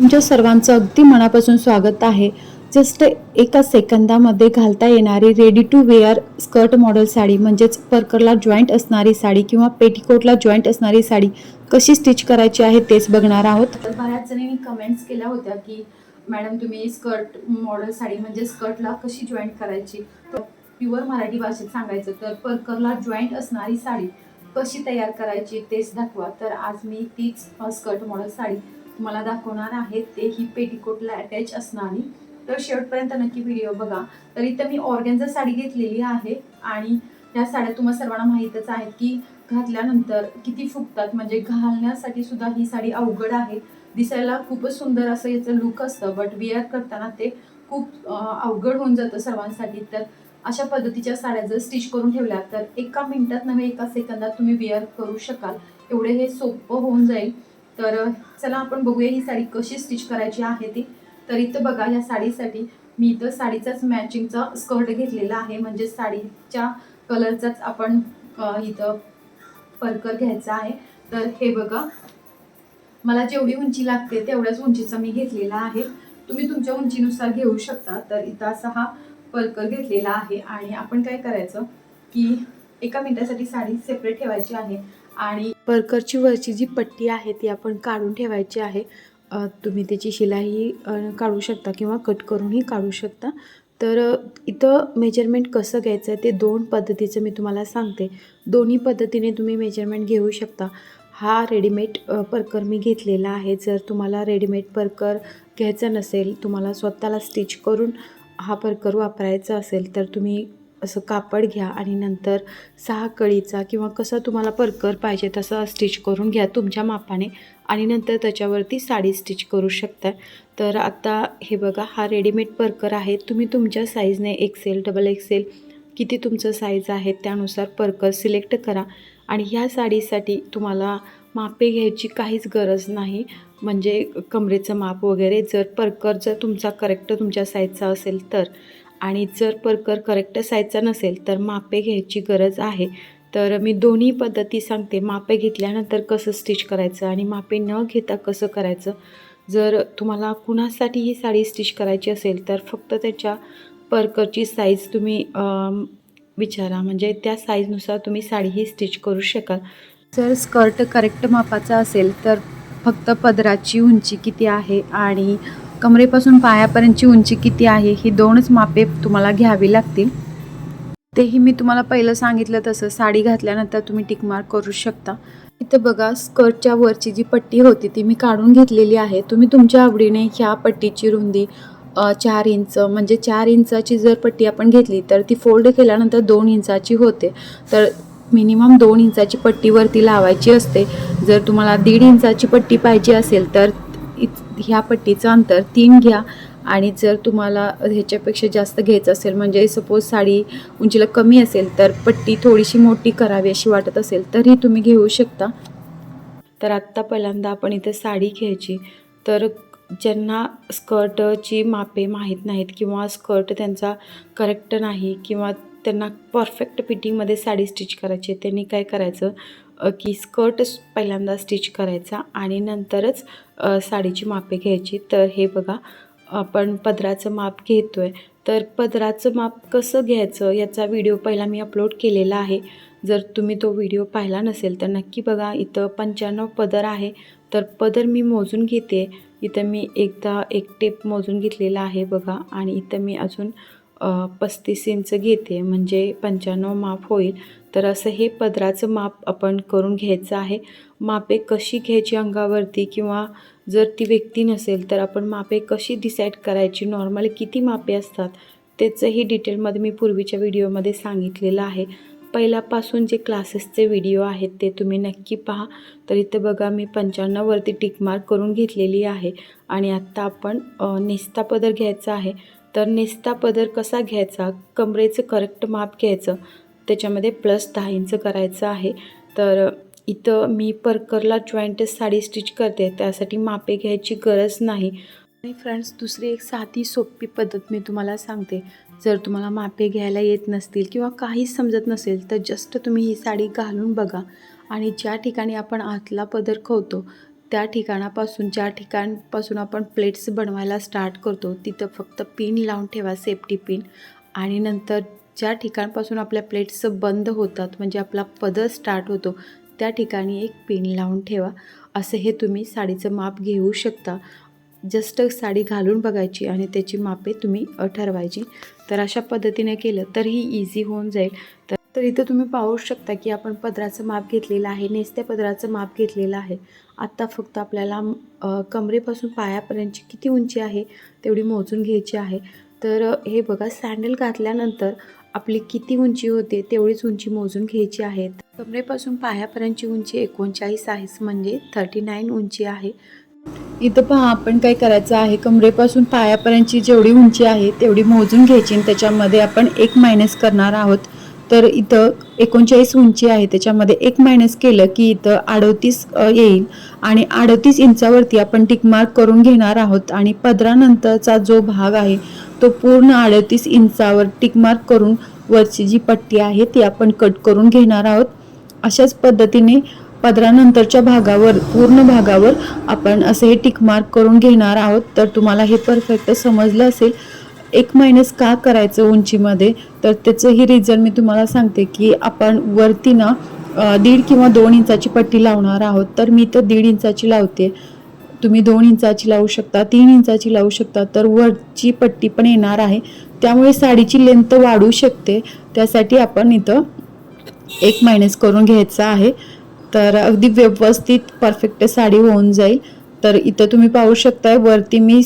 तुमच्या सर्वांचं अगदी मनापासून स्वागत आहे. जस्ट एका सेकंदामध्ये घालता येणारी ready to wear skirt model sari म्हणजेच पर्करला जॉईंट असणारी साडी किंवा पेटीकोटला जॉईंट असणारी साडी कशी स्टिच करायची आहे तेच बघणार आहोत. तर बऱ्याच जणांनी कमेंट्स केल्या होत्या की मॅडम तुम्ही स्कर्ट मॉडेल साडी म्हणजे स्कर्टला कशी जॉईंट करायची? प्युअर मराठी भाषेत सांगायचं तर पर्करला जॉईंट असणारी साडी कशी तयार करायची तेच दाखवा. तर आज मी तीच स्कर्ट मॉडेल साडी तुम्हाला दाखवणार आहे ते ही पेटिकोटला अटॅच असणारी. तर शेवटपर्यंत नक्की व्हिडिओ बघा. तर इथं मी ऑर्गेन्झा साडी घेतलेली आहे आणि ह्या साड्या तुम्हाला सर्वांना माहीतच आहेत की घातल्यानंतर किती फुगतात म्हणजे घालण्यासाठी सुद्धा ही साडी अवघड आहे. दिसायला खूपच सुंदर असं याचं लुक असतं बट वेअर करताना ते खूप अवघड होऊन जातं सर्वांसाठी. तर अशा पद्धतीच्या साड्या जर स्टिच करून ठेवल्या तर एका मिनटात नव्हे एका सेकंदात तुम्ही वेअर करू शकाल. एवढे हे सोपं होऊन जाईल. तर चला आपण बघूया ही साडी कशी स्टिच करायची आहे ती. तर इथं बघा या साडीसाठी मी इथं साडीचाच मॅचिंगचा स्कर्ट घेतलेला आहे. म्हणजे साडीच्या कलरचाच आपण इथं परकर घ्यायचा आहे. तर हे बघा मला जेवढी उंची लागते तेवढ्याच उंचीचा मी घेतलेला आहे. तुम्ही तुमच्या उंचीनुसार घेऊ शकता. तर इथं असा हा परकर घेतलेला आहे. आणि आपण काय करायचं की एका मिनटासाठी साडी सेपरेट ठेवायची आहे. आणि पर्करची वरची जी पट्टी आहे ती आपण काढून ठेवायची आहे. तुम्ही त्याची शिलाई काढू शकता किंवा कट करूनही काढू शकता. तर इथं मेजरमेंट कसं घ्यायचं आहे ते दोन पद्धतीचं मी तुम्हाला सांगते. दोन्ही पद्धतीने तुम्ही मेजरमेंट घेऊ शकता. हा रेडीमेड परकर मी घेतलेला आहे. जर तुम्हाला रेडीमेड परकर घ्यायचा नसेल तुम्हाला स्वतःला स्टिच करून हा परकर वापरायचा असेल तर तुम्ही असं कापड घ्या आणि नंतर सहा कळीचा किंवा कसा तुम्हाला परकर पाहिजे तसं स्टिच करून घ्या तुमच्या मापाने आणि नंतर त्याच्यावरती साडी स्टिच करू शकता. तर आता हे बघा हा रेडीमेड परकर आहे. तुम्ही तुमच्या साईजने एक्सेल डबल एक्सेल किती तुमचं साईज आहे त्यानुसार परकर सिलेक्ट करा. आणि ह्या साडीसाठी तुम्हाला मापे घ्यायची काहीच गरज नाही. म्हणजे कमरेचं माप वगैरे जर परकर जर तुमचा करेक्ट तुमच्या साईजचा असेल तर. आणि जर परकर करेक्ट साईजचा नसेल तर मापे घ्यायची गरज आहे. तर मी दोन्ही पद्धती सांगते. मापे घेतल्यानंतर कसं स्टिच करायचं आणि मापे न घेता कसं करायचं? जर तुम्हाला कुणासाठी ही साडी स्टिच करायची असेल तर फक्त त्याच्या परकरची साईज तुम्ही विचारा. म्हणजे त्या साईजनुसार तुम्ही साडी ही स्टिच करू शकाल. जर स्कर्ट करेक्ट मापाचा असेल तर फक्त पदराची उंची किती आहे आणि कमरेपासून पायापर्यंतची उंची किती आहे ही दोनच मापे तुम्हाला घ्यावी लागतील. तेही मी तुम्हाला पहिलं सांगितलं तसं. साडी घातल्यानंतर तुम्ही टिकमार्क करू शकता. इथं बघा स्कर्टच्या वरची जी पट्टी होती ती मी काढून घेतलेली आहे. तुम्ही तुमच्या आवडीने ह्या पट्टीची रुंदी चार इंच म्हणजे चार इंचाची जर पट्टी आपण घेतली तर ती फोल्ड केल्यानंतर दोन इंचाची होते. तर मिनिमम दोन इंचाची पट्टीवरती लावायची असते. जर तुम्हाला दीड इंचाची पट्टी पाहिजे असेल तर इत- ह्या पट्टीचं अंतर तीन घ्या. आणि जर तुम्हाला ह्याच्यापेक्षा जास्त घ्यायचं असेल म्हणजे सपोज साडी उंचीला कमी असेल तर पट्टी थोडीशी मोठी करावी अशी वाटत असेल तरी तुम्ही घेऊ शकता. तर आत्ता पहिल्यांदा आपण इथं साडी घ्यायची. तर ज्यांना स्कर्टची मापे माहीत नाहीत किंवा स्कर्ट त्यांचा करेक्ट नाही किंवा त्यांना परफेक्ट फिटिंगमध्ये साडी स्टिच करायची त्यांनी काय करायचं? की स्कर्ट पहिल्यांदा स्टिच करायचा आणि नंतरच साडीची मापे घ्यायची. तर हे बघा आपण पदराचं माप घेतो आहे तर पदराचं माप कसं घ्यायचं याचा व्हिडिओ पहिला मी अपलोड केलेला आहे. जर तुम्ही तो व्हिडिओ पाहिला नसेल तर नक्की बघा इथं पंच्याण्णव पदर आहे. तर पदर मी मोजून घेते. इथं मी एकदा एक टेप मोजून घेतलेला आहे बघा. आणि इथं मी अजून पस्तीस इंच घेते म्हणजे पंच्याण्णव माप होईल. तर असं हे पदराचं माप आपण करून घ्यायचं आहे. मापे कशी घ्यायची अंगावरती किंवा जर ती व्यक्ती नसेल तर आपण मापे कशी डिसाईड करायची? नॉर्मली किती मापे असतात? त्याचंही डिटेलमध्ये मी पूर्वीच्या व्हिडिओमध्ये सांगितलेलं आहे. पहिल्यापासून जे क्लासेसचे व्हिडिओ आहेत ते तुम्ही नक्की पहा. तर इथं बघा मी पंच्याण्णववरती टिकमार्क करून घेतलेली आहे. आणि आत्ता आपण नेस्ता पदर घ्यायचा आहे. तर नेस्ता पदर कसा घ्यायचा? कमरेचं करेक्ट माप घ्यायचं. त्याच्यामध्ये प्लस दहा इंच करायचं आहे. तर इथं मी परकरला जॉईंट साडी स्टिच करते. त्यासाठी मापे घ्यायची गरज नाही. आणि फ्रेंड्स दुसरी एक साधी सोपी पद्धत मी तुम्हाला सांगते. जर तुम्हाला मापे घ्यायला येत नसतील किंवा काहीच समजत नसेल तर जस्ट तुम्ही ही साडी घालून बघा. आणि ज्या ठिकाणी आपण आतला पदर खवतो त्या ठिकाणापासून ज्या ठिकाणपासून आपण प्लेट्स बनवायला स्टार्ट करतो तिथं फक्त पिन लावून ठेवा सेफ्टी पिन आणि नंतर ज्या ठिकाणपासून आपल्या प्लेट्स बंद होतात म्हणजे आपला पदर स्टार्ट होतो त्या ठिकाणी एक पिन लावून ठेवा. असं हे तुम्ही साडीचं माप घेऊ शकता. जस्ट साडी घालून बघायची आणि त्याची मापे तुम्ही ठरवायची. तर अशा पद्धतीने केलं तर ही इझी होऊन जाईल. तर तर इथं तुम्ही पाहू शकता की आपण पदराचं माप घेतलेलं आहे नेसत्या पदराचं माप घेतलेलं आहे. आत्ता फक्त आपल्याला कमरेपासून पायापर्यंतची किती उंची आहे तेवढी मोजून घ्यायची आहे. तर हे बघा सँडल घातल्यानंतर आपली किती उंची होते तेवढीच उंची मोजून घ्यायची आहे. कमरेपासून पायापर्यंतची उंची एकोणचाळीस आहे म्हणजे थर्टी नाईन उंची आहे. इथं पहा आपण काय करायचं आहे कमरेपासून पायापर्यंतची जेवढी उंची आहे तेवढी मोजून घ्यायची आणि त्याच्यामध्ये आपण एक मायनस करणार आहोत. तर इथं एकोणचाळीस उंची आहे. त्याच्यामध्ये एक मायनस केलं की इथं अडोतीस येईल. आणि अडोतीस इंचावरती आपण टिकमार्क करून घेणार आहोत. आणि पदरानंतरचा जो भाग आहे तो पूर्ण अडतीस इंचावर टिकमार्क करून वरची जी पट्टी आहे ती आपण कट करून घेणार आहोत. अशाच पद्धतीने पदरानंतरच्या भागावर पूर्ण भागावर आपण असे हे टिकमार्क करून घेणार आहोत. तर तुम्हाला हे परफेक्ट समजलं असेल. एक मायनस का करायचं उंचीमध्ये? तर त्याचंही रिझन मी तुम्हाला सांगते की आपण वरती ना दीड किंवा दोन इंचाची पट्टी लावणार आहोत. तर मी तर दीड इंचाची लावते. तुम्ही दोन इंचाची लावू शकता तीन इंचाची लावू शकता. तर वरची पट्टी पण येणार आहे. त्यामुळे साडीची लेंथ वाढू शकते. त्यासाठी आपण इथं एक मायनस करून घ्यायचा आहे. तर अगदी व्यवस्थित परफेक्ट साडी होऊन जाईल. तर इथं तुम्ही पाहू शकताय वरती मी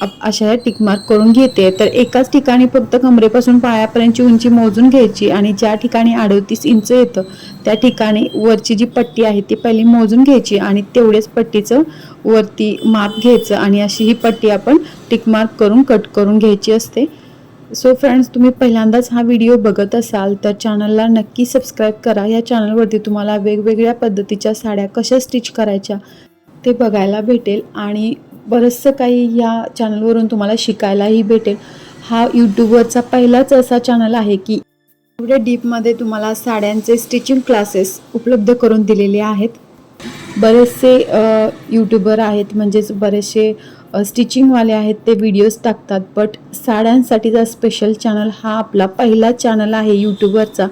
अशा टिकमार्क करून घेते. तर एकाच ठिकाणी फक्त कमरेपासून पायापर्यंतची उंची मोजून घ्यायची आणि ज्या ठिकाणी अडतीस इंच येतं त्या ठिकाणी वरची जी पट्टी आहे ती पहिली मोजून घ्यायची आणि तेवढेच पट्टीचं वरती माप घ्यायचं आणि अशी ही पट्टी आपण टिकमार्क करून कट करून घ्यायची असते. सो फ्रेंड्स तुम्ही पहिल्यांदाच हा व्हिडिओ बघत असाल तर चॅनलला नक्की सबस्क्राईब करा. या चॅनलवरती तुम्हाला वेगवेगळ्या पद्धतीच्या साड्या कशा स्टिच करायच्या ते बघायला भेटेल आणि बरंचसं काही या चॅनलवरून तुम्हाला शिकायलाही भेटेल. हा यूट्यूबवरचा पहिलाच असा चॅनल आहे की एवढ्या डीपमध्ये तुम्हाला साड्यांचे स्टिचिंग क्लासेस उपलब्ध करून दिलेले आहेत. बरेचसे यूट्यूबर आहेत म्हणजेच बरेचसे स्टिचिंगवाले आहेत ते व्हिडिओज टाकतात. बट साड्यांसाठीचा स्पेशल चॅनल हा आपला पहिला चॅनल आहे यूट्यूबवरचा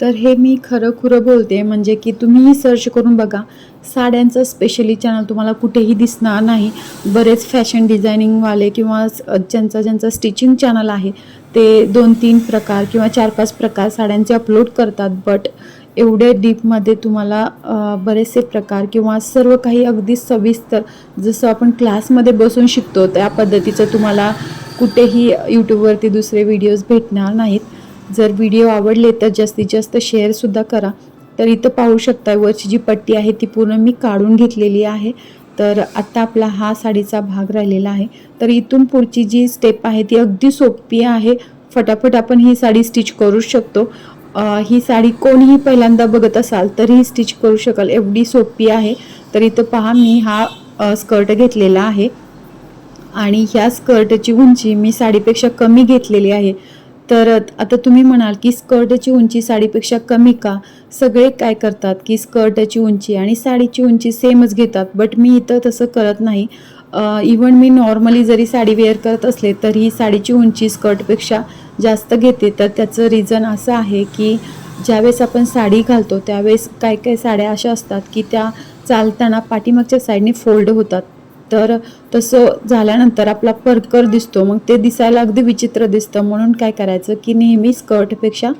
तर हे मी खरं खुरं बोलते. म्हणजे की तुम्हीही सर्च करून बघा. साड्यांचं स्पेशली चॅनल तुम्हाला कुठेही दिसणार नाही. बरेच फॅशन डिझायनिंगवाले किंवा ज्यांचं ज्यांचा ज्यांचा स्टिचिंग चॅनल आहे ते दोन तीन प्रकार किंवा चार पाच प्रकार साड्यांचे अपलोड करतात. बट एवढे डीपमध्ये तुम्हाला बरेचसे प्रकार किंवा सर्व काही अगदी सविस्तर जसं आपण क्लासमध्ये बसून शिकतो त्या पद्धतीचं तुम्हाला कुठेही यूट्यूबवरती दुसरे व्हिडिओज भेटणार नाहीत. जर व्हिडिओ आवडले तर जास्तीत जास्त शेअरसुद्धा करा. तर इथं पाहू शकता वरची जी पट्टी आहे ती पूर्ण मी काढून घेतलेली आहे. तर आत्ता आपला हा साडीचा भाग राहिलेला आहे. तर इथून पुढची जी स्टेप आहे ती अगदी सोपी आहे. फटाफट आपण ही साडी स्टिच करू शकतो. ही साडी कोणीही पहिल्यांदा बघत असाल तरीही स्टिच करू शकाल. एवढी सोपी आहे. तर इथं पहा मी हा स्कर्ट घेतलेला आहे. आणि ह्या स्कर्टची उंची मी साडीपेक्षा कमी घेतलेली आहे. तर आता तुम्ही म्हणाल की स्कर्टची उंची साडीपेक्षा कमी का? सगळे काय करतात की स्कर्टची उंची आणि साडीची उंची सेमच घेतात बट मी इथं तसं करत नाही. इवन मी नॉर्मली जरी साडी वेअर करत असले तरी साडीची उंची स्कर्टपेक्षा जास्त घेते. तर त्याचं रिझन असं आहे की ज्यावेळेस आपण साडी घालतो त्यावेळेस काय काय साड्या अशा असतात की त्या चालताना पाठीमागच्या साईडने फोल्ड होतात. तर तसं झाल्यानंतर आपला परकर दिसतो. मग ते दिसायला अगदी विचित्र दिसतं. म्हणून काय करायचं की नेहमी स्कर्टपेक्षा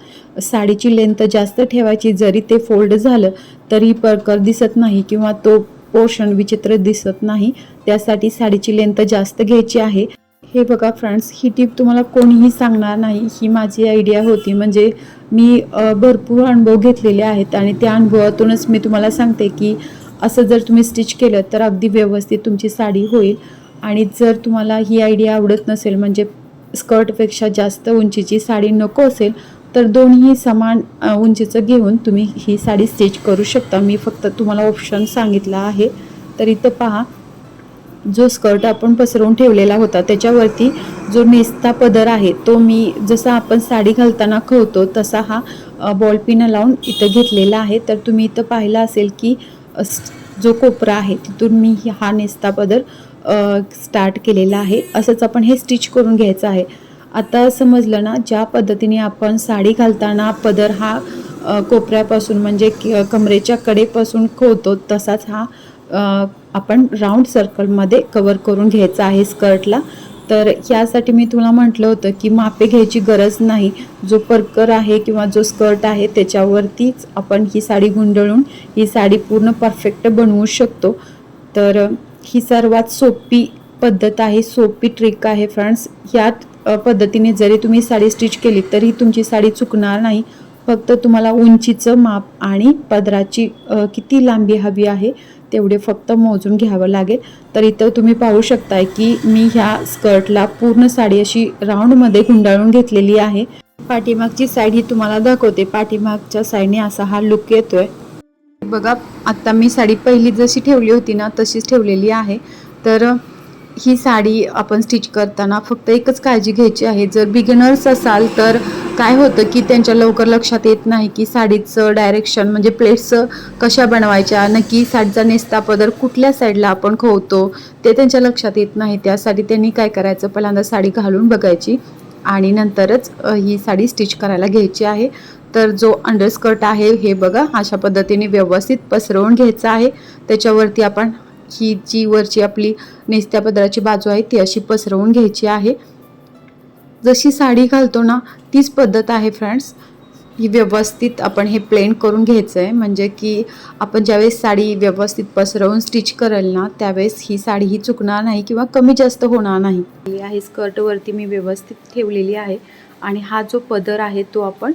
साडीची लेंथ जास्त ठेवायची. जरी ते फोल्ड झालं तरी परकर दिसत नाही किंवा तो पोर्शन विचित्र दिसत नाही. त्यासाठी साडीची लेंथ जास्त घ्यायची आहे. हे बघा फ्रेंड्स ही टीप तुम्हाला कोणीही सांगणार नाही. ही माझी आयडिया होती. म्हणजे मी भरपूर अनुभव घेतलेले आहेत आणि त्या अनुभवातूनच मी तुम्हाला सांगते की असं जर तुम्ही स्टिच केलं तर अगदी व्यवस्थित तुमची साडी होईल. आणि जर तुम्हाला ही आयडिया आवडत नसेल म्हणजे स्कर्टपेक्षा जास्त उंचीची साडी नको असेल तर दोन्ही समान उंचीचं घेऊन तुम्ही ही साडी स्टिच करू शकता. मी फक्त तुम्हाला ऑप्शन सांगितला आहे. तर इथं पहा जो स्कर्ट आपण पसरवून ठेवलेला होता त्याच्यावरती जो नेस्ता पदर आहे तो मी जसा आपण साडी घालताना खवतो तसा हा बॉल पिन लावून इथं घेतलेला आहे. तर तुम्ही इथं पाहिलं असेल की जो कोपरा आहे तिथून मी हा नेसता पदर स्टार्ट केलेला आहे. असंच आपण हे स्टिच करून घ्यायचं आहे. आता समजलं ना ज्या पद्धतीने आपण साडी घालताना पदर हा कोपऱ्यापासून म्हणजे कमरेच्या कडेपासून खोवतो तसाच हा आपण राऊंड सर्कलमध्ये कवर करून घ्यायचा आहे स्कर्टला तर यासाठी मी तुला म्हटलं होतं की मापे घ्यायची गरज नाही. जो परकर आहे किंवा जो स्कर्ट आहे त्याच्यावरतीच आपण ही साडी गुंडळून ही साडी पूर्ण परफेक्ट बनवू शकतो. तर ही सर्वात सोपी पद्धत आहे सोपी ट्रिक आहे फ्रेंड्स. यात पद्धतीने जरी तुम्ही साडी स्टिच केली तरी तुमची साडी चुकणार नाही. फक्त तुम्हाला उंचीचं माप आणि पदराची किती लांबी हवी आहे तेवढे फक्त मोजून घ्यावं लागेल. तर इथं तुम्ही पाहू शकताय की मी ह्या स्कर्टला पूर्ण साडी अशी राऊंडमध्ये गुंडाळून घेतलेली आहे. पाठीमागची साईड ही तुम्हाला दाखवते. पाठीमागच्या साईडने असा हा लुक येतोय. बघा आत्ता मी साडी पहिली जशी ठेवली होती ना तशीच ठेवलेली आहे. तर ही साडी आपण स्टिच करताना फक्त एकच काळजी घ्यायची आहे. जर बिगिनर्स असाल तर काय होतं की त्यांच्या लवकर लक्षात येत नाही की साडीचं डायरेक्शन म्हणजे प्लेट्सचं कशा बनवायच्या नक्की साडीचा नेसता पदर कुठल्या साईडला आपण खोवतो ते त्यांच्या लक्षात येत नाही. त्यासाठी त्यांनी काय करायचं? पहिल्यांदा साडी घालून बघायची आणि नंतरच ही साडी स्टिच करायला घ्यायची आहे. तर जो अंडरस्कर्ट आहे हे बघा अशा पद्धतीने व्यवस्थित पसरवून घ्यायचं आहे. त्याच्यावरती आपण ही जी वरची आपली नेस्त्या पदराची बाजू आहे ती अशी पसरवून घ्यायची आहे. जशी साडी घालतो ना तीच पद्धत आहे फ्रेंड्स ही व्यवस्थित आपण हे प्लेन करून घ्यायचं आहे म्हणजे की आपण ज्यावेळेस साडी व्यवस्थित पसरवून स्टिच करेल ना त्यावेळेस ही साडी ही चुकणार नाही किंवा कमी जास्त होणार नाही. ही आहे स्कर्टवरती मी व्यवस्थित ठेवलेली आहे आणि हा जो पदर आहे तो आपण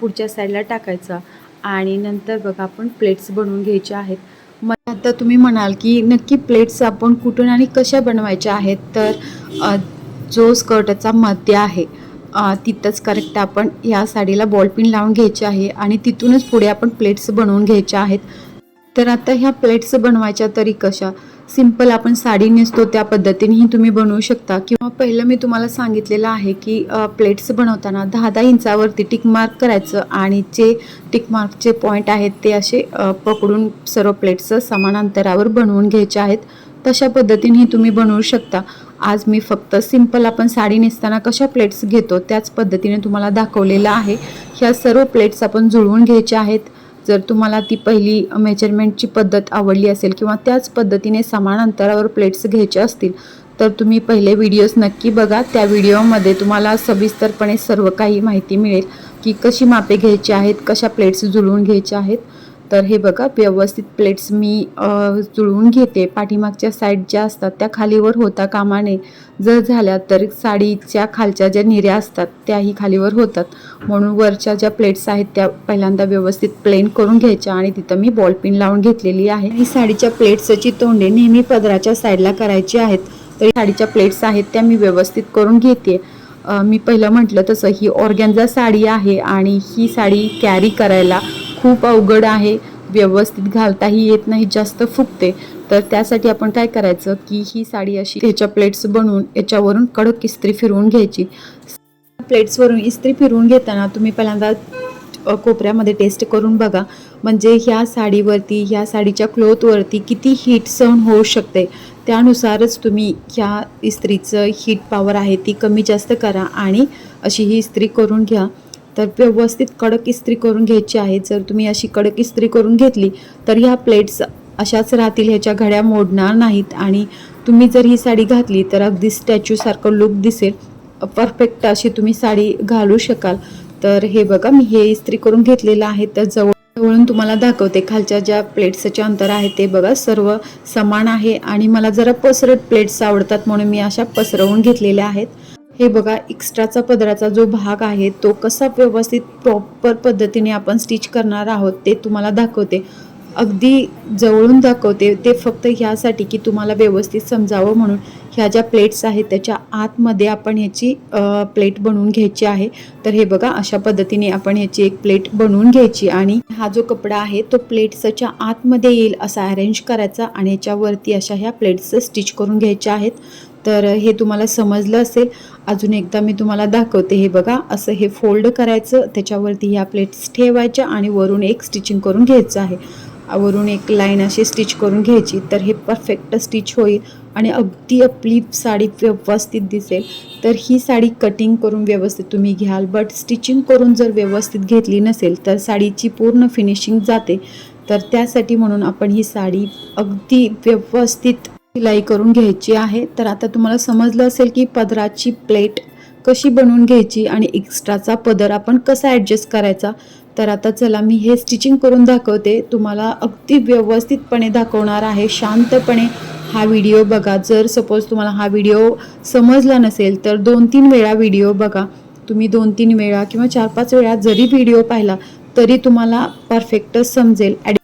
पुढच्या साईडला टाकायचा. आणि नंतर बघा आपण प्लेट्स बनवून घ्यायच्या आहेत. मग आता तुम्ही म्हणाल की नक्की प्लेट्स आपण कुठून आणि कशा बनवायच्या आहेत? तर जो स्कर्टचा मध्य आहे तिथंच करेक्ट आपण या साडीला बॉलपिन लावून घ्यायची आहे आणि तिथूनच पुढे आपण प्लेट्स बनवून घ्यायच्या आहेत. तर आता ह्या प्लेट्स बनवायच्या तरी कशा? सिंपल आपण साडी नेसतो त्या पद्धतीनेही तुम्ही बनवू शकता. किंवा पहिलं मी तुम्हाला सांगितलेलं आहे की प्लेट्स बनवताना दहा दहा इंचावरती टिक मार्क करायचं आणि जे टिक मार्कचे पॉईंट आहेत ते असे पकडून सर्व प्लेट्स समान अंतरावर बनवून घ्यायचे आहेत. तशा पद्धतीनेही तुम्ही बनवू शकता. आज मी फक्त सिंपल आपण साडी नेसताना कशा प्लेट्स घेतो त्याच पद्धतीने तुम्हाला दाखवलेलं आहे. ह्या सर्व प्लेट्स आपण जुळवून घ्यायच्या आहेत. जर तुम्हाला ती पहिली मेजरमेंटची पद्धत आवडली असेल किंवा त्याच पद्धतीने समान अंतरावर प्लेट्स घ्यायचे असतील तर तुम्ही पहिले व्हिडिओज नक्की बघा. त्या व्हिडिओमध्ये तुम्हाला सविस्तरपणे सर्व काही माहिती मिळेल की कशी मापे घ्यायची आहेत कशा प्लेट्स जुळवून घ्यायच्या आहेत. तर हे बघा व्यवस्थित प्लेट्स मी जुळवून घेते. पाठीमागच्या साईड ज्या असतात त्या खालीवर होता कामा नये जर झाल्या तर साडीच्या खालच्या ज्या निऱ्या असतात त्याही खालीवर होतात. म्हणून वरच्या ज्या प्लेट्स आहेत त्या पहिल्यांदा व्यवस्थित प्लेन करून घ्यायच्या आणि तिथं मी बॉल पिन लावून घेतलेली आहे. आणि साडीच्या प्लेट्सची तोंडे नेहमी पदराच्या साईडला करायची आहेत. तर साडीच्या प्लेट्स आहेत त्या मी व्यवस्थित करून घेते. मी पहिलं म्हटलं तसं ही ऑर्गॅन्झा साडी आहे आणि ही साडी कॅरी करायला खूप अवघड आहे. व्यवस्थित घालताही येत नाही जास्त फुगते. तर त्यासाठी आपण काय करायचं की ही साडी अशी ह्याच्या प्लेट्स बनवून याच्यावरून कडक इस्त्री फिरवून घ्यायची. प्लेट्सवरून इस्त्री फिरवून घेताना तुम्ही पहिल्यांदा कोपऱ्यामध्ये टेस्ट करून बघा. म्हणजे ह्या साडीवरती ह्या साडीच्या क्लोथवरती किती हीट सहन होऊ शकते. त्यानुसारच तुम्ही ह्या इस्त्रीचं हीट पॉवर आहे ती कमी जास्त करा आणि अशी ही इस्त्री करून घ्या. तर व्यवस्थित कडक इस्त्री करून घ्यायची आहे. जर तुम्ही अशी कडक इस्त्री करून घेतली तर ह्या प्लेट्स अशाच राहतील ह्याच्या घड्या मोडणार नाहीत. आणि तुम्ही जर ही साडी घातली तर अगदी स्टॅच्यूसारखं लुक दिसेल. परफेक्ट अशी तुम्ही साडी घालू शकाल. तर हे बघा मी हे इस्त्री करून घेतलेलं आहे. तर जवळ जवळून तुम्हाला दाखवते खालच्या ज्या प्लेट्सचे अंतर आहे ते बघा सर्व समान आहे. आणि मला जरा पसरट प्लेट्स आवडतात म्हणून मी अशा पसरवून घेतलेल्या आहेत. हे बघा एक्स्ट्राचा पदराचा जो भाग आहे तो कसा व्यवस्थित प्रॉपर पद्धतीने आपण स्टिच करणार आहोत ते तुम्हाला दाखवते. अगदी जवळून दाखवते ते फक्त ह्यासाठी की तुम्हाला व्यवस्थित समजावं म्हणून. ह्या ज्या प्लेट्स आहेत त्याच्या आतमध्ये आपण ह्याची प्लेट बनवून घ्यायची आहे. तर हे बघा अशा पद्धतीने आपण ह्याची एक प्लेट बनवून घ्यायची आणि हा जो कपडा आहे तो प्लेट्सच्या आतमध्ये येईल असा अरेंज करायचा आणि याच्यावरती अशा ह्या प्लेट्स स्टिच करून घ्यायच्या आहेत. तर हे तुम्हाला समजलं असेल. अजून एकदा मी तुम्हाला दाखवते. हे बघा असं हे फोल्ड करायचं. त्याच्यावरती ह्या प्लेट्स ठेवायच्या आणि वरून एक स्टिचिंग करून घ्यायचं आहे. वरून एक लाईन अशी स्टिच करून घ्यायची. तर हे परफेक्ट स्टिच होईल आणि अगदी आपली साडी व्यवस्थित दिसेल. तर ही साडी कटिंग करून व्यवस्थित तुम्ही घ्याल. बट स्टिचिंग करून जर व्यवस्थित घेतली नसेल तर साडीची पूर्ण फिनिशिंग जाते. तर त्यासाठी म्हणून आपण ही साडी अगदी व्यवस्थित शिलाई करून घ्यायची आहे. तर आता तुम्हाला समजलं असेल की पदराची प्लेट कशी बनवून घ्यायची आणि एक्स्ट्राचा पदर आपण कसा ॲडजस्ट करायचा. तर आता चला मी हे स्टिचिंग करून दाखवते. तुम्हाला अगदी व्यवस्थितपणे दाखवणार आहे. शांतपणे हा व्हिडिओ बघा. जर सपोज तुम्हाला हा व्हिडिओ समजला नसेल तर दोन तीन वेळा व्हिडिओ बघा. तुम्ही दोन तीन वेळा किंवा चार पाच वेळा जरी व्हिडिओ पाहिला तरी तुम्हाला परफेक्टच समजेल. ॲड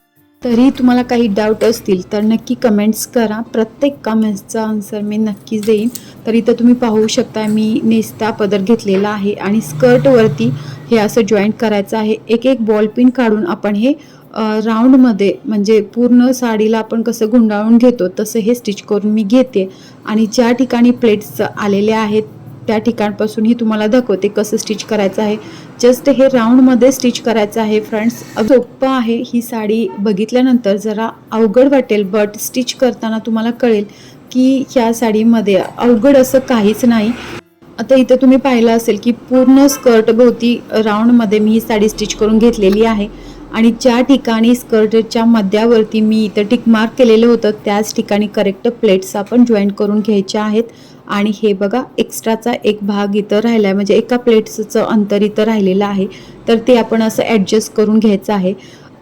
तरी तुम्हाला काही डाऊट असतील तर नक्की कमेंट्स करा. प्रत्येक कमेंट्सचा आन्सर मी नक्कीच देईन. तर इथं तुम्ही पाहू शकता मी नेस्ता पदर घेतलेला आहे आणि स्कर्टवरती हे असं जॉईंट करायचं आहे. एक एक बॉल पिन काढून आपण हे राऊंडमध्ये म्हणजे पूर्ण साडीला आपण कसं गुंडाळून घेतो तसं हे स्टिच करून मी घेते. आणि ज्या ठिकाणी प्लेट्स आलेल्या आहेत त्या ठिकाणपासूनही तुम्हाला दाखवते कसं स्टिच करायचं आहे. जस्ट हे राऊंडमध्ये स्टिच करायचं आहे फ्रेंड्स सोपं आहे ही साडी बघितल्यानंतर जरा अवघड वाटेल बट स्टिच करताना तुम्हाला कळेल की ह्या साडीमध्ये अवघड असं काहीच नाही. आता इथं तुम्ही पाहिलं असेल की पूर्ण स्कर्ट भोवती राऊंडमध्ये मी ही साडी स्टिच करून घेतलेली आहे. आणि ज्या ठिकाणी स्कर्टच्या मध्यावरती मी इथं टिक मार्क केलेलं होतं त्याच ठिकाणी करेक्ट प्लेट्स आपण जॉईन करून घ्यायच्या आहेत. आणि हे बघा एक्स्ट्राचा एक भाग इथं राहिला आहे म्हणजे एका प्लेट्सचं अंतर इथं राहिलेलं आहे. तर ते आपण असं ॲडजस्ट करून घ्यायचं आहे.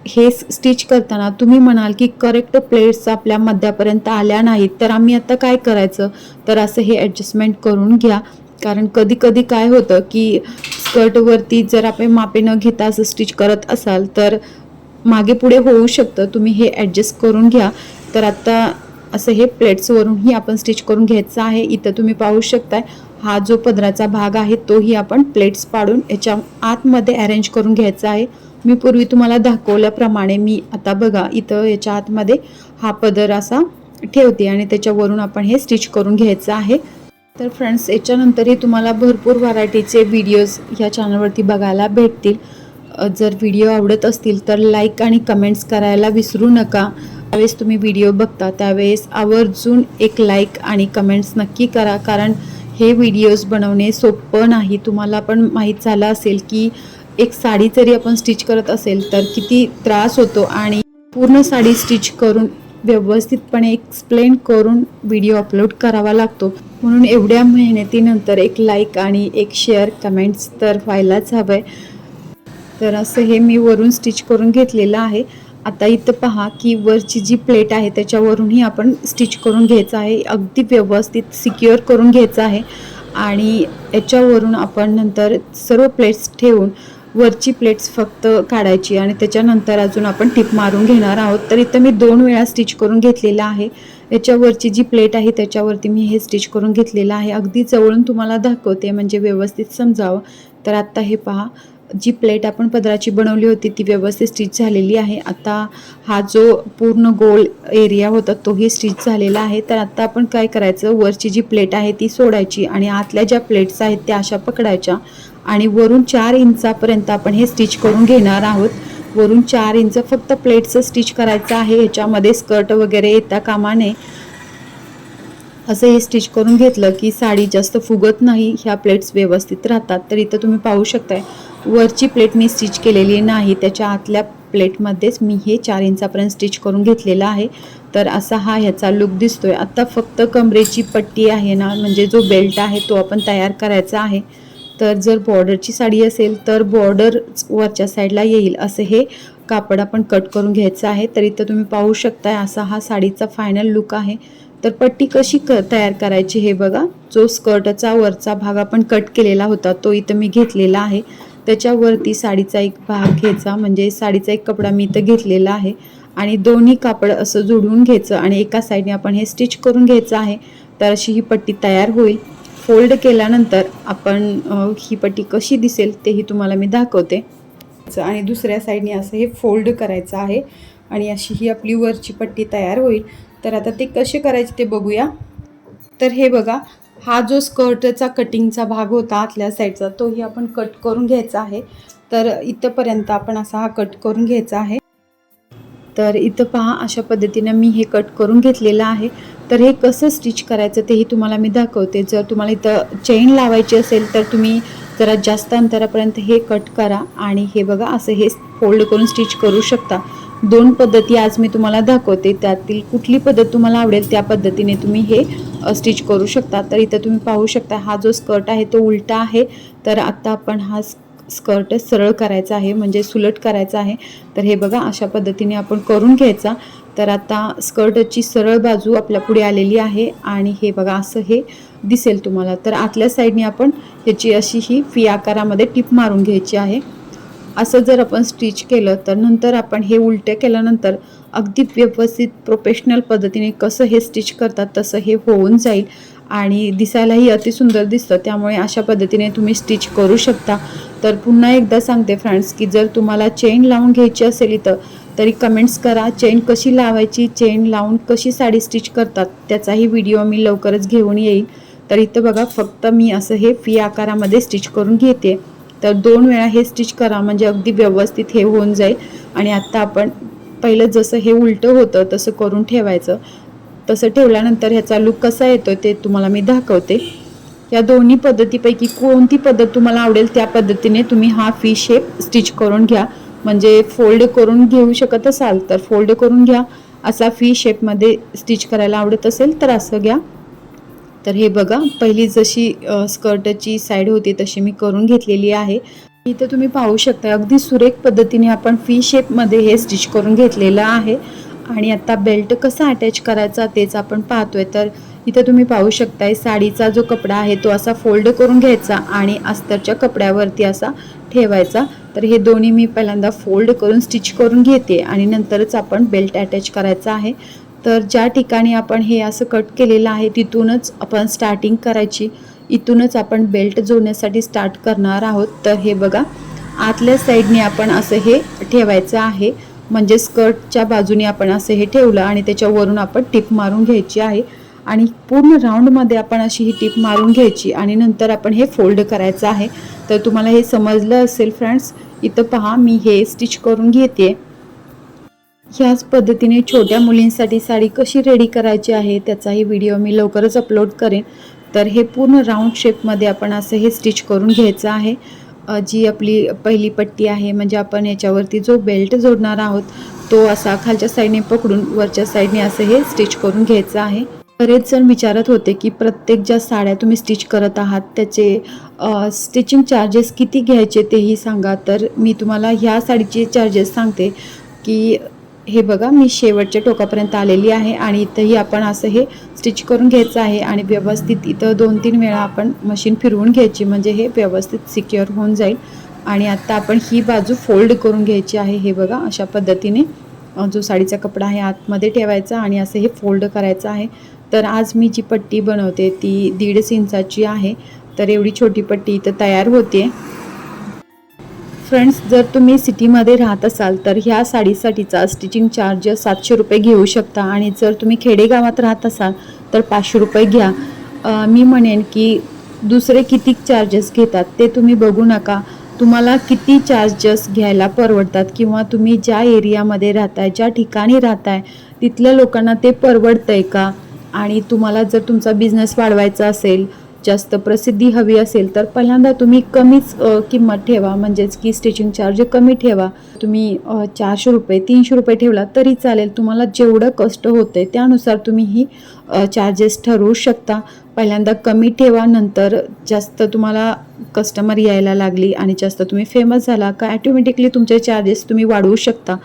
हे स्टिच करताना तुम्ही म्हणाल की करेक्ट प्लेट्स आपल्या मध्यापर्यंत आल्या नाहीत तर आम्ही आता काय करायचं? तर असं हे ॲडजस्टमेंट करून घ्या. कारण कधी कधी काय होतं की स्कर्टवरती जर आपण मापे न घेता असं स्टिच करत असाल तर मागे पुढे होऊ शकतं. तुम्ही हे ॲडजस्ट करून घ्या. तर आता असं हे प्लेट्सवरूनही आपण स्टिच करून घ्यायचं आहे. इथं तुम्ही पाहू शकताय हा जो पदराचा भाग आहे तोही आपण प्लेट्स पाडून याच्या आतमध्ये अरेंज करून घ्यायचा आहे. मी पूर्वी तुम्हाला दाखवल्याप्रमाणे मी आता बघा इथं याच्या आतमध्ये हा पदर असा ठेवते आणि त्याच्यावरून आपण हे स्टिच करून घ्यायचं आहे. तर फ्रेंड्स याच्यानंतरही तुम्हाला भरपूर व्हरायटीचे व्हिडिओज ह्या चॅनलवरती बघायला भेटतील. जर व्हिडिओ आवडत असतील तर लाईक आणि कमेंट्स करायला विसरू नका. त्यावेळेस तुम्ही व्हिडिओ बघता त्यावेळेस आवर्जून एक लाईक आणि कमेंट्स नक्की करा. कारण हे व्हिडिओज बनवणे सोपं नाही. तुम्हाला पण माहीत झालं असेल की एक साडी जरी आपण स्टिच करत असेल तर किती त्रास होतो आणि पूर्ण साडी स्टिच करून व्यवस्थितपणे एक्सप्लेन करून व्हिडिओ अपलोड करावा लागतो. म्हणून एवढ्या मेहनतीनंतर एक लाईक आणि एक शेअर कमेंट्स तर व्हायलाच हवं आहे तर असं हे मी वरून स्टिच करून घेतलेलं आहे. आता इथं पहा की वरची जी प्लेट आहे त्याच्यावरूनही आपण स्टिच करून घ्यायचं आहे. अगदी व्यवस्थित सिक्युअर करून घ्यायचं आहे. आणि याच्यावरून आपण नंतर सर्व प्लेट्स ठेवून वरची प्लेट्स फक्त काढायची आणि त्याच्यानंतर अजून आपण टिप मारून घेणार आहोत. तर इथं मी दोन वेळा स्टिच करून घेतलेलं आहे. याच्यावरची जी प्लेट आहे त्याच्यावरती मी हे स्टिच करून घेतलेलं आहे. अगदी जवळून तुम्हाला दाखवते म्हणजे व्यवस्थित समजावं. तर आत्ता हे पहा. जी प्लेट आपण पदराची बनवली होती ती व्यवस्थित स्टिच झालेली आहे. आता हा जो पूर्ण गोल एरिया होता तोही स्टिच झालेला आहे. तर आता आपण काय करायचं? वरची जी प्लेट आहे ती सोडायची आणि आतल्या ज्या प्लेट्स आहेत त्या अशा पकडायच्या आणि वरून चार इंचापर्यंत आपण हे स्टिच करून घेणार आहोत. वरून चार इंच फक्त प्लेटचं स्टिच करायचं आहे ह्याच्यामध्ये स्कर्ट वगैरे येता कामा नये असं हे स्टिच करून घेतलं की साडी जास्त फुगत नाही ह्या प्लेट्स व्यवस्थित राहतात. तर इथं तुम्ही पाहू शकताय वरची प्लेट मी स्टिच केलेली नाही त्याच्या आतल्या प्लेटमध्येच मी हे चार इंचापर्यंत स्टिच करून घेतलेला आहे. तर असा हा ह्याचा लुक दिसतोय. आता फक्त कमरेची पट्टी आहे ना म्हणजे जो बेल्ट आहे तो आपण तयार करायचा आहे. तर जर बॉर्डरची साडी असेल तर बॉर्डर वरच्या साईडला येईल. असं हे कापड आपण कट करून घ्यायचं आहे. तर इथं तुम्ही पाहू शकताय असा हा साडीचा फायनल लुक आहे. तर पट्टी कशी क तयार करायची हे बघा. जो स्कर्टचा वरचा भाग आपण कट केलेला होता तो इथं मी घेतलेला आहे. त्याच्यावरती साडीचा एक भाग घ्यायचा. म्हणजे साडीचा एक कपडा मी इथं घेतलेला आहे. आणि दोन्ही कापड असं जोडून घ्यायचं आणि एका साईडने आपण हे स्टिच करून घ्यायचं आहे. तर अशी ही पट्टी तयार होईल. फोल्ड केल्यानंतर आपण ही पट्टी कशी दिसेल तेही तुम्हाला मी दाखवते. आणि दुसऱ्या साईडने असं हे फोल्ड करायचं आहे. आणि अशी ही आपली वरची पट्टी तयार होईल. तर आता ते कसे करायचे ते बघूया. तर हे बघा हा जो स्कर्टचा कटिंगचा भाग होता आतल्या साईडचा तोही आपण कट करून घ्यायचा आहे. तर इथंपर्यंत आपण असा हा कट करून घ्यायचा आहे. तर इथं पहा अशा पद्धतीनं मी हे कट करून घेतलेलं आहे. तर हे कसं स्टिच करायचं तेही तुम्हाला मी दाखवते. जर तुम्हाला इथं चेन लावायची असेल तर तुम्ही जरा जास्त अंतरापर्यंत हे कट करा आणि हे बघा असं हे फोल्ड करून स्टिच करू शकता. दोन पद्धती आज मी तुम्हाला दाखवते. त्यातील कुठली पद्धत तुम्हाला आवडेल त्या पद्धतीने तुम्ही हे स्टिच करू शकता. तर इथं तुम्ही पाहू शकता हा जो स्कर्ट आहे तो उलटा आहे. तर आत्ता आपण हा स्कर्ट सरळ करायचा आहे म्हणजे सुलट करायचा आहे. तर हे बघा अशा पद्धतीने आपण करून घ्यायचा. तर आता स्कर्टची सरळ बाजू आपल्या पुढे आलेली आहे आणि हे बघा असं हे दिसेल तुम्हाला. तर आतल्या साईडने आपण ह्याची अशी ही फी आकारामध्ये टिप मारून घ्यायची आहे. असं जर आपण स्टिच केलं तर नंतर आपण हे उलटे केल्यानंतर अगदी व्यवस्थित प्रोफेशनल पद्धतीने कसं हे स्टिच करतात तसं हे होऊन जाईल. आणि दिसायलाही अतिसुंदर दिसतं. त्यामुळे अशा पद्धतीने तुम्ही स्टिच करू शकता. तर पुन्हा एकदा सांगते फ्रेंड्स की जर तुम्हाला चेन लावून घ्यायची असेल इथं तरी कमेंट्स करा. चेन कशी लावायची चेन लावून कशी साडी स्टिच करतात त्याचाही व्हिडिओ मी लवकरच घेऊन येईल. तर इथं बघा फक्त मी असं हे फी आकारामध्ये स्टिच करून घेते. तर दोन वेळा हे स्टिच करा म्हणजे अगदी व्यवस्थित हे होऊन जाईल. आणि आत्ता आपण पहिलं जसं हे उलटं होतं तसं करून ठेवायचं. तसं ठेवल्यानंतर ह्याचा लुक कसा येतो ते तुम्हाला मी दाखवते. या दोन्ही पद्धतीपैकी कोणती पद्धत तुम्हाला आवडेल त्या पद्धतीने तुम्ही हा फी शेप स्टिच करून घ्या. म्हणजे फोल्ड करून घेऊ शकत असाल तर फोल्ड करून घ्या. असा फी शेपमध्ये स्टिच करायला आवडत असेल तर असं घ्या. तर हे बघा पहिली जशी स्कर्टची साईड होती तशी मी करून घेतलेली आहे. इथं तुम्ही पाहू शकता अगदी सुरेख पद्धतीने आपण फी शेपमध्ये हे स्टिच करून घेतलेलं आहे. आणि आता बेल्ट कसा अटॅच करायचा तेच आपण पाहतोय. तर इथं तुम्ही पाहू शकताय साडीचा जो कपडा आहे तो असा फोल्ड करून घ्यायचा आणि अस्तरच्या कपड्यावरती असा ठेवायचा. तर हे दोन्ही मी पहिल्यांदा फोल्ड करून स्टिच करून घेते आणि नंतरच आपण बेल्ट अटॅच करायचा आहे. तर ज्या ठिकाणी आपण हे असं कट केलेलं आहे तिथूनच आपण स्टार्टिंग करायची. इथूनच आपण बेल्ट जोडण्यासाठी स्टार्ट करणार आहोत. तर हे बघा आतल्या साईडने आपण असं हे ठेवायचं आहे. म्हणजे स्कर्टच्या बाजूने आपण असं हे ठेवलं आणि त्याच्यावरून आपण टिप मारून घ्यायची आहे. आणि पूर्ण राऊंडमध्ये आपण अशी ही टिप मारून घ्यायची आणि नंतर आपण हे फोल्ड करायचं आहे. तर तुम्हाला हे समजलं असेल फ्रेंड्स इथं पहा मी हे स्टिच करून घेते ह्याच पद्धतीने छोट्या मुलींसाठी साडी कशी रेडी करायची आहे त्याचाही व्हिडिओ मी लवकरच अपलोड करेन. तर हे पूर्ण राऊंड शेपमध्ये आपण असं हे स्टिच करून घ्यायचं आहे. जी आपली पहिली पट्टी आहे म्हणजे आपण याच्यावरती जो बेल्ट जोडणार आहोत तो असा खालच्या साईडने पकडून वरच्या साईडने असं हे स्टिच करून घ्यायचं आहे. बरेच जण विचारत होते की प्रत्येक ज्या साड्या तुम्ही स्टिच करत आहात त्याचे स्टिचिंग चार्जेस किती घ्यायचे तेही सांगा. तर मी तुम्हाला ह्या साडीचे चार्जेस सांगते की हे बघा मी शेवटच्या टोकापर्यंत आलेली आहे आणि इथंही आपण असं हे स्टिच करून घ्यायचं आहे आणि व्यवस्थित इथं दोन तीन वेळा आपण मशीन फिरवून घ्यायची म्हणजे हे व्यवस्थित सिक्युअर होऊन जाईल. आणि आता आपण ही बाजू फोल्ड करून घ्यायची आहे. हे बघा अशा पद्धतीने जो साडीचा कपडा आहे आतमध्ये ठेवायचा आणि असं हे फोल्ड करायचं आहे. तर आज मी जी पट्टी बनवते ती दीडच इंचाची आहे. तर एवढी छोटी पट्टी इथं तयार होते फ्रेंड्स जर तुम्ही सिटीमध्ये राहत असाल तर ह्या साडीसाठीचा स्टिचिंग चार्ज सातशे रुपये घेऊ शकता. आणि जर तुम्ही खेडेगावात राहत असाल तर पाचशे रुपये घ्या. मी म्हणेन की दुसरे किती चार्जेस घेतात ते तुम्ही बघू नका. तुम्हाला किती चार्जेस घ्यायला परवडतात किंवा तुम्ही ज्या एरियामध्ये राहताय ज्या ठिकाणी राहताय तिथल्या लोकांना ते परवडतंय का? आणि तुम्हाला जर तुमचा बिझनेस वाढवायचा असेल जास्त प्रसिद्धी हवी असेल तर पहिल्यांदा तुम्ही कमीच किंमत ठेवा. म्हणजेच की स्टिचिंग चार्ज कमी ठेवा. तुम्ही चारशे रुपये तीनशे रुपये ठेवला तरी चालेल. तुम्हाला जेवढं कष्ट होते त्यानुसार तुम्ही ही चार्जेस ठरवू शकता. पहिल्यांदा कमी ठेवा नंतर जास्त तुम्हाला कस्टमर यायला लागली आणि जास्त तुम्ही फेमस झाला का ॲटोमॅटिकली तुमचे चार्जेस तुम्ही वाढवू शकता.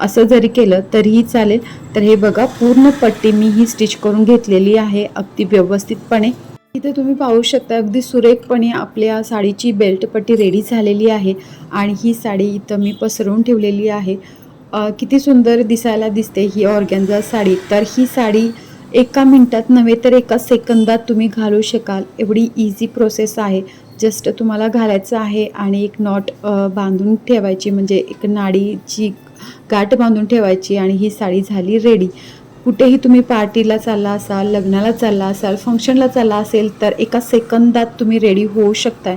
असं जरी केलं तरीही चालेल. तर हे बघा पूर्ण पट्टी मी ही स्टिच करून घेतलेली आहे अगदी व्यवस्थितपणे. इथे तुम्ही पाहू शकता अगदी सुरेखपणे आपल्या साडीची बेल्टपट्टी रेडी झालेली आहे आणि ही साडी इथं मी पसरवून ठेवलेली आहे. किती सुंदर दिसायला दिसते ही ऑर्गॅन्झा साडी. तर ही साडी एका मिनटात नव्हे तर एका सेकंदात तुम्ही घालू शकाल. एवढी इझी प्रोसेस आहे. जस्ट तुम्हाला घालायचं आहे आणि एक नॉट बांधून ठेवायची म्हणजे एक नाडीची गाठ बांधून ठेवायची आणि ही साडी झाली रेडी कुठेही तुम्ही पार्टीला चालला असाल लग्नाला चालला असाल फंक्शनला चालला असेल तर एका सेकंदात तुम्ही रेडी होऊ शकताय.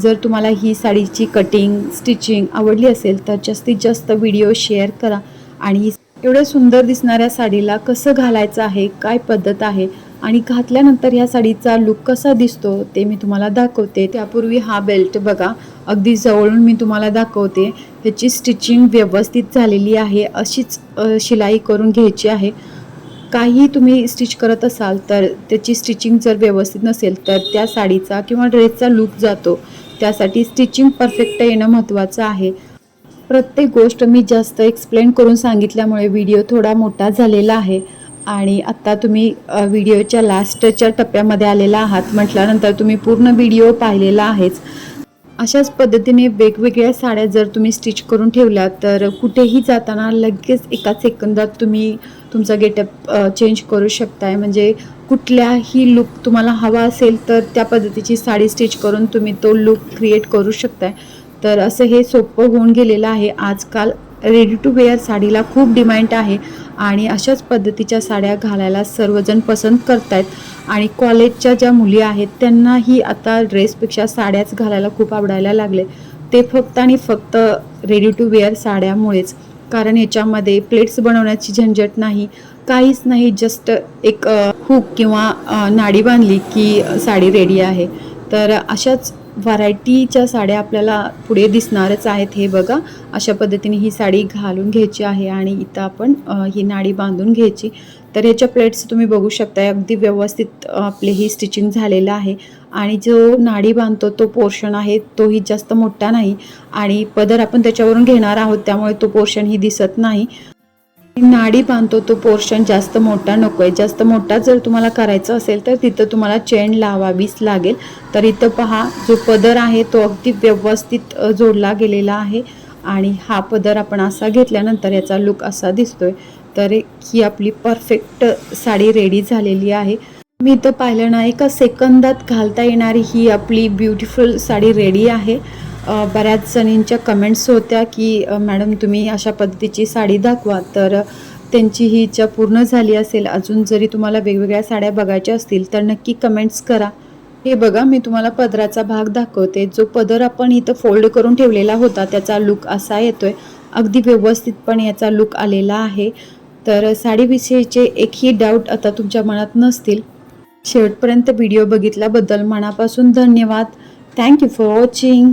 जर तुम्हाला ही साडीची कटिंग स्टिचिंग आवडली असेल तर जास्तीत जास्त व्हिडिओ शेअर करा. आणि एवढ्या सुंदर दिसणाऱ्या साडीला कसं घालायचं आहे काय पद्धत आहे आणि घातल्यानंतर ह्या साडीचा लुक कसा दिसतो ते मी तुम्हाला दाखवते. त्यापूर्वी हा बेल्ट बघा. अगदी जवळून मी तुम्हाला दाखवते. ह्याची स्टिचिंग व्यवस्थित झालेली आहे. अशीच शिलाई करून घ्यायची आहे. काही तुम्ही स्टिच करत असाल तर त्याची स्टिचिंग जर व्यवस्थित नसेल तर त्या साडीचा किंवा ड्रेसचा लुक जातो. त्यासाठी स्टिचिंग परफेक्ट येणं महत्त्वाचं आहे. प्रत्येक गोष्ट मी जास्त एक्सप्लेन करून सांगितल्यामुळे व्हिडिओ थोडा मोठा झालेला आहे. आणि आत्ता तुम्ही व्हिडिओच्या लास्टच्या टप्प्यामध्ये आलेला आहात. म्हटल्यानंतर तुम्ही पूर्ण व्हिडिओ पाहिलेला आहेच. अशाच पद्धतीने वेगवेगळ्या साड्या जर तुम्ही स्टिच करून ठेवल्या तर कुठेही जाताना लगेच एका सेकंदात तुम्ही तुमचा गेटअप चेंज करू शकताय. म्हणजे कुठल्याही लुक तुम्हाला हवा असेल तर त्या पद्धतीची साडी स्टिच करून तुम्ही तो लुक क्रिएट करू शकताय. तर असं हे सोपं होऊन गेलेलं आहे. आजकाल रेडी टू वेअर साडीला खूप डिमांड आहे. आणि अशाच पद्धतीच्या साड्या घालायला सर्वजण पसंत करतायत. आणि कॉलेजच्या ज्या मुली आहेत त्यांनाही आता ड्रेसपेक्षा साड्याच घालायला खूप आवडायला लागले. ते फक्त आणि फक्त रेडी टू वेअर साड्यामुळेच. कारण याच्यामध्ये प्लेट्स बनवण्याची झंझट नाही. काहीच नाही जस्ट एक हुक किंवा नाडी बांधली की साडी रेडी आहे. तर अशाच व्हरायटीच्या साड्या आपल्याला पुढे दिसणारच आहेत हे बघा. अशा पद्धतीने ही साडी घालून घ्यायची आहे आणि इथं आपण ही नाडी बांधून घ्यायची. तर ह्याच्या प्लेट्स तुम्ही बघू शकता अगदी व्यवस्थित आपले ही स्टिचिंग झालेलं आहे. आणि जो नाडी बांधतो तो पोर्शन आहे तोही जास्त मोठा नाही. आणि पदर आपण त्याच्यावरून घेणार आहोत त्यामुळे तो पोर्शनही दिसत नाही. नाडी बांधतो तो पोर्शन जास्त मोठा नको आहे. जास्त मोठा जर तुम्हाला करायचा असेल तर तिथं तुम्हाला चेन लावावीच लागेल. तर इथं पहा जो पदर आहे तो अगदी व्यवस्थित जोडला गेलेला आहे. आणि हा पदर आपण असा घेतल्यानंतर याचा लुक असा दिसतोय. तर ही आपली परफेक्ट साडी रेडी झालेली आहे. मी इथं पाहिलं ना एका सेकंदात घालता येणारी ही आपली ब्युटिफुल साडी रेडी आहे. बऱ्याच जणींच्या कमेंट्स होत्या की मॅडम तुम्ही अशा पद्धतीची साडी दाखवा. तर त्यांची ही इच्छा पूर्ण झाली असेल. अजून जरी तुम्हाला वेगवेगळ्या साड्या बघायच्या असतील तर नक्की कमेंट्स करा. हे बघा मी तुम्हाला पदराचा भाग दाखवते. जो पदर आपण इथं फोल्ड करून ठेवलेला होता त्याचा लुक असा येतोय. अगदी व्यवस्थितपणे याचा लुक आलेला आहे. तर साडीविषयीचे एकही डाऊट आता तुमच्या मनात नसतील. शेवटपर्यंत व्हिडिओ बघितल्याबद्दल मनापासून धन्यवाद. Thank you for watching